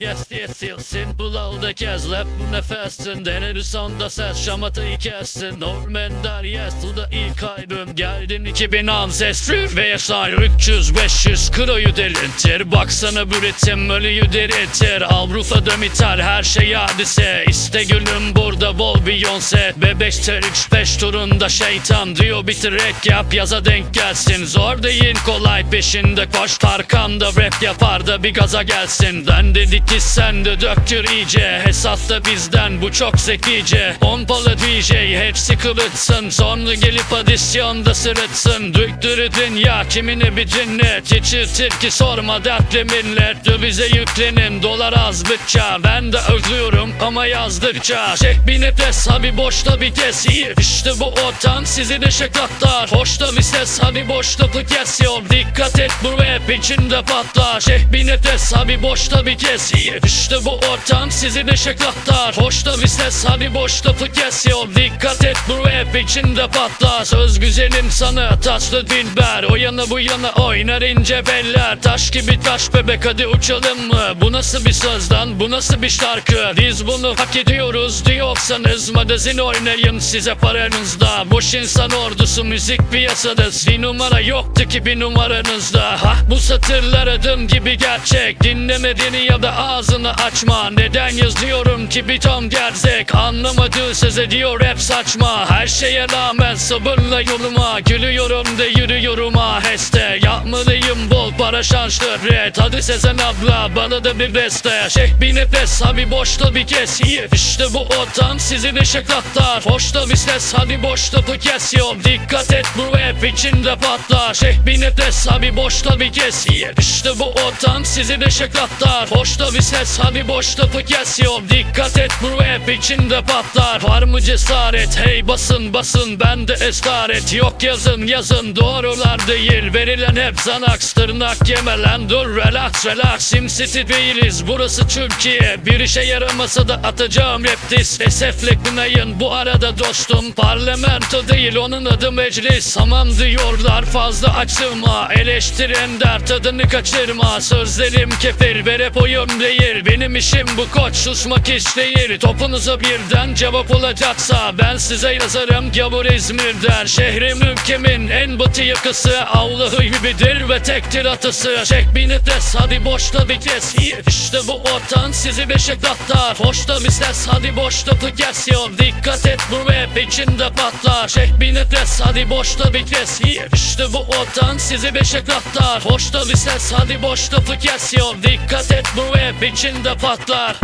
Yes yes yes simple oldu kez Lep nefesin denir sonda ses Şamatayı kessin Normender yes bu da ilk albüm. Geldin 2000 ancestry Ve yaşar 300 500 kiloyu derintir Baksana bu ritim ölüyü deritir Avrupa'da biter her şey hadise. İste gülüm burada bol Beyoncé. Bebekler 3-5 turunda şeytan. Diyor bitir rap yap yaza denk gelsin. Zor değil kolay peşinde. Koş Tarkan da rap yapar da bir gaza gelsin. Ben dedik ki sen de döktür iyice Hesapta bizden bu çok zekice. Pompalı DJ hepsi kılıçsın Sonra gelip adisyonda sırıtsın. Döktürü dünya kimine bir cinnet Geçirtir ki sorma dertli millet De bize yüklenin dolar azdıkça Ben de özlüyorum ama yazdıkça. Çek bir nefes abi boşta bir kes. İşte bu ortam sizi de şakatlar Hoşta bir ses abi boş lafı kesiyor Dikkat et bu rap içinde patlar. Çek bir nefes abi boşta bir kes iyi İşte bu ortam sizi de şakatlar Hoşta bir ses abi boş lafı kesiyor. Dikkat et bu rap içinde patlar. Söz güzelim sana taşlı dilber. O yana bu yana oynar ince beller. Taş gibi taş bebek hadi uçalım mı? Bu nasıl bir söz lan bu nasıl bir şarkı? Biz bunu hak ediyoruz diyorsanız Magazin oynayın size paranızda. Boş insan ordusu müzik piyasada. Bir numara yoktu ki bir numaranızda. Ha bu satırlar adım gibi gerçek. Dinlemediğini ya da ağzını açma. Neden yazıyorum ki bir ton gerzek? Anlamadığı söz ediyor hep saçma. Her şeye rağmen sabırla yoluma. Gülüyorum da yürüyorum aheste. Yapmalıyım bol para şans şöhret Hadi Sezen abla bana da bir beste. Çek bir nefes abi boşta bir kes. İyi İşte bu ortam sizi de şakatlar Hoşta bir ses hadi boşta bu kesiyor Dikkat et bu rap içinde patlar. Çek bir nefes abi boşta bir kes. İyi İşte bu ortam sizi de şakatlar Hoşta bir ses hadi boşta bu kesiyor Dikkat et bu rap içinde patlar. Var mı cesaret? Hey basın basın bende estaret Yok yazın yazın doğrular değil. Verilen hep zanaks tırnak yemelen Dur relax relax. Simcity değiliz burası Türkiye. Bir işe yaramasa da atacağım rap diss. Esefle kınayın bu arada dostum. Parlamento değil onun adı meclis. Aman diyorlar fazla açılma Eleştiren der tadını kaçırma. Sözlerim kefil ve rap oyun değil. Benim işim bu koç susmak hiç değil. Topunuza birden cevap olacaksa Ben size yazarım gavur İzmir'den. Şehrim ülkemin en batı yakası Allah'ı gibidir ve tektir atısı Çek bir nefes hadi boşta bir kes. İşte bu ortam sizi beşe bir ses hadi boşta kesiyor Dikkat et bu rap içinde patlar. Çek bir nefes hadi boşta bir kes. İşte bu ortam sizi beşe bir ses hadi boşta kesiyor Dikkat et bu rap içinde patlar